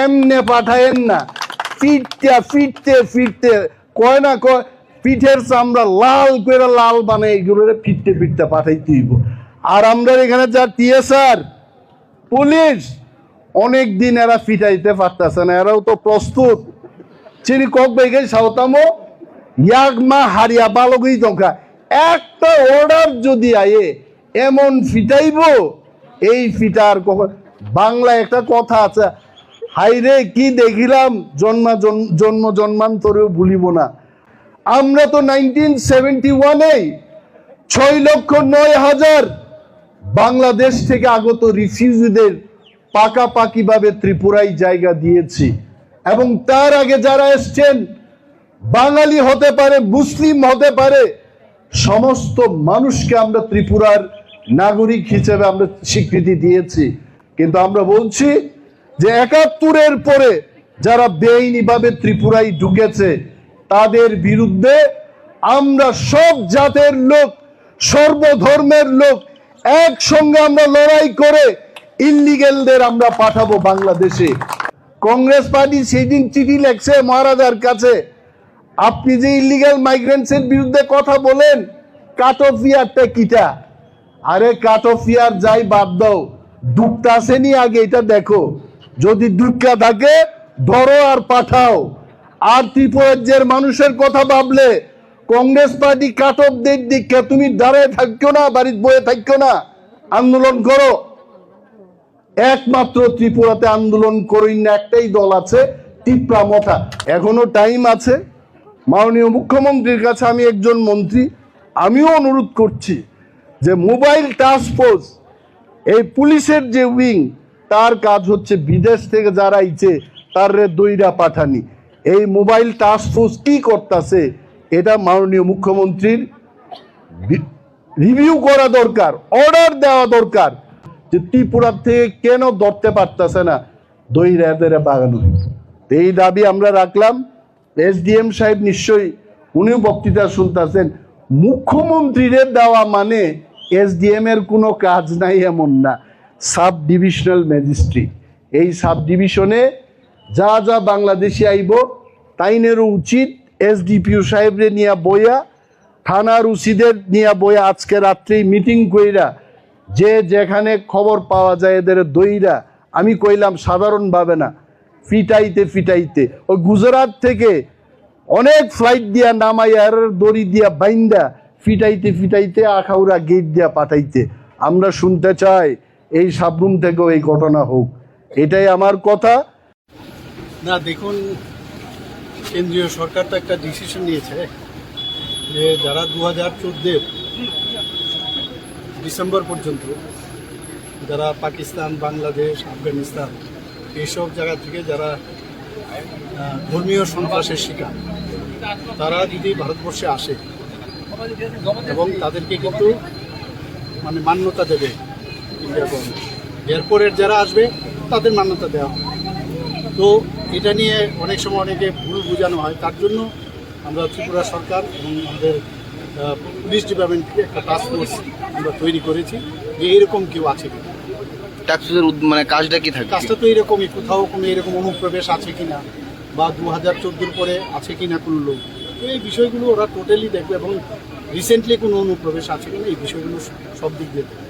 এমনে পাঠায়েন না। ফিরতে ফিরতে ফিরতে, কয় না কয়, পিঠের চামড়া লাল করে লাল বানাই এগুলো ফিরতে ফিরতে পাঠাইতে হইব। আর আমরা এখানে যা টিএসআর, পুলিশ অনেক দিন এরা ফিটাইতে পারতেছে না, এরাও তো প্রস্তুত। চিনি কক বেগে ইয়াক মা হারিয়া বালগই দঙ্কা একটা অর্ডার যদি আয়ে, এমন ফিটাইব, এই ফিটার কখন বাংলা একটা কথা আছে হাইরে কি দেখিলাম? জন্মা, জন- জন্ম, জন্মান্তরেও ভুলিব না। আমরা তো নাইনটিন সেভেন্টি ওয়ানেই ছয় লক্ষ নয় হাজার বাংলাদেশ থেকে আগত রিফিউজিদের পাকাপাকিভাবে ত্রিপুরায় জায়গা দিয়েছি। এবং তার আগে যারা এসছেন, বাঙালি হতে পারে, মুসলিম হতে পারে, সমস্ত মানুষকে আমরা ত্রিপুরার নাগরিক হিসেবে আমরা স্বীকৃতি দিয়েছি। কিন্তু আমরা বলছি যে একাত্তরের পরে যারা বেআইনিভাবে ত্রিপুরায় ঢুকেছে, তাদের বিরুদ্ধে আমরা সব জাতের লোক, সর্বধর্মের লোক একসঙ্গে আমরা লড়াই করে ইলিগেলদের আমরা পাঠাবো বাংলাদেশে। কংগ্রেস পার্টি সেদিন চিঠি লেখছে মহারাজার কাছে, আপনি যে ইলিগাল মাইগ্রেন্টসের বিরুদ্ধে কথা বলেন, কাট অফ ইয়ারটা কিটা? আরে কাট অফ ইয়ার যাই বাদ দাও দুঃখটা আসেনি আগে, এটা দেখো। যদি দুঃখা থাকে, ধরো আর পাঠাও। আর ত্রিপুরাজ্যের মানুষের কথা ভাবলে, কংগ্রেস পার্টি কাট অফ দীক্ষা তুমি দাঁড়ায় থাকো না, বাড়ির বয়ে থাকো না, আন্দোলন করো। একমাত্র ত্রিপুরাতে আন্দোলন করেন না, একটাই দল আছে, টিপ্রা মথা এখনও টাইম আছে। মাননীয় মুখ্যমন্ত্রীর কাছে আমি একজন মন্ত্রী, আমিও অনুরোধ করছি যে মোবাইল টাস্ক ফোর্স এই পুলিশের যে উইং তার কাজ হচ্ছে বিদেশ থেকে যারা আইছে তার দইরা পাঠানি। এই মোবাইল টাস্ক ফোর্স কি করতেছে, এটা মাননীয় মুখ্যমন্ত্রীর রিভিউ করা দরকার অর্ডার দেওয়া দরকার যে ত্রিপুরার থেকে কেন ধরতে পারতেছে না দই রেদের বাগানো এই দাবি আমরা রাখলাম। এসডিএম সাহেব নিশ্চয়ই উনিও বক্তৃতা শুনতেছেন। মুখ্যমন্ত্রীদের দেওয়া মানে এসডিএম এর কোনো কাজ নাই এমন না। Sub divisional magistrate. এই সাব ডিভিশনে যা যা বাংলাদেশে আইব, তাইনেরও উচিত এসডিপিও সাহেবরে নিয়ে বইয়া, থানার উসিদের নিয়ে বইয়া আজকে রাত্রেই মিটিং কইরা, যে যেখানে খবর পাওয়া যায় এদের দইরা, আমি কইলাম সাধারণভাবে না, ফিটাইতে ফিটাইতে। ওই গুজরাট থেকে অনেক ফ্লাইট দিয়া নামাইয়া আর দড়ি দিয়া বাইন্দা, ফিটাইতে ফিটাইতে আখাউড়া গেট দিয়া পাঠাইতে। আমরা শুনতে চাই এই সাবরুম থেকেও এই ঘটনা হোক। এটাই আমার কথা। না, দেখুন, কেন্দ্রীয় সরকার তো একটা ডিসিশন নিয়েছে যে যারা দু হাজার চোদ্দের ডিসেম্বর পর্যন্ত যারা পাকিস্তান, বাংলাদেশ, আফগানিস্তান এইসব জায়গা থেকে যারা ধর্মীয় সন্ত্রাসের শিকার, তারা যদি ভারতবর্ষে আসে এবং তাদেরকে কিন্তু মানে মান্যতা দেবে ইন্ডিয়া গভর্নমেন্ট এরপরের যারা আসবে তাদের মান্যতা দেওয়া হবে। তো এটা নিয়ে অনেক সময় অনেকে ভুল বোঝানো হয়। তার জন্য আমরা ত্রিপুরা সরকার এবং আমাদের পুলিশ ডিপার্টমেন্ট থেকে একটা টাস্ক ফোর্স আমরা তৈরি করেছি যে এরকম কেউ আছে কিনা। ট্যাক্সের মানে কাজটা কি থাকে? কাজটা তো এরকমই কোথাও কোনো এরকম অনুপ্রবেশ আছে কিনা বা দু হাজার চোদ্দোর পরে আছে কিনা কোনো লোক। তো এই বিষয়গুলো ওরা টোটালি দেখবে এবং রিসেন্টলি কোনো অনুপ্রবেশ আছে কিনা এই বিষয়গুলো সব দিক দিয়ে দেখবে।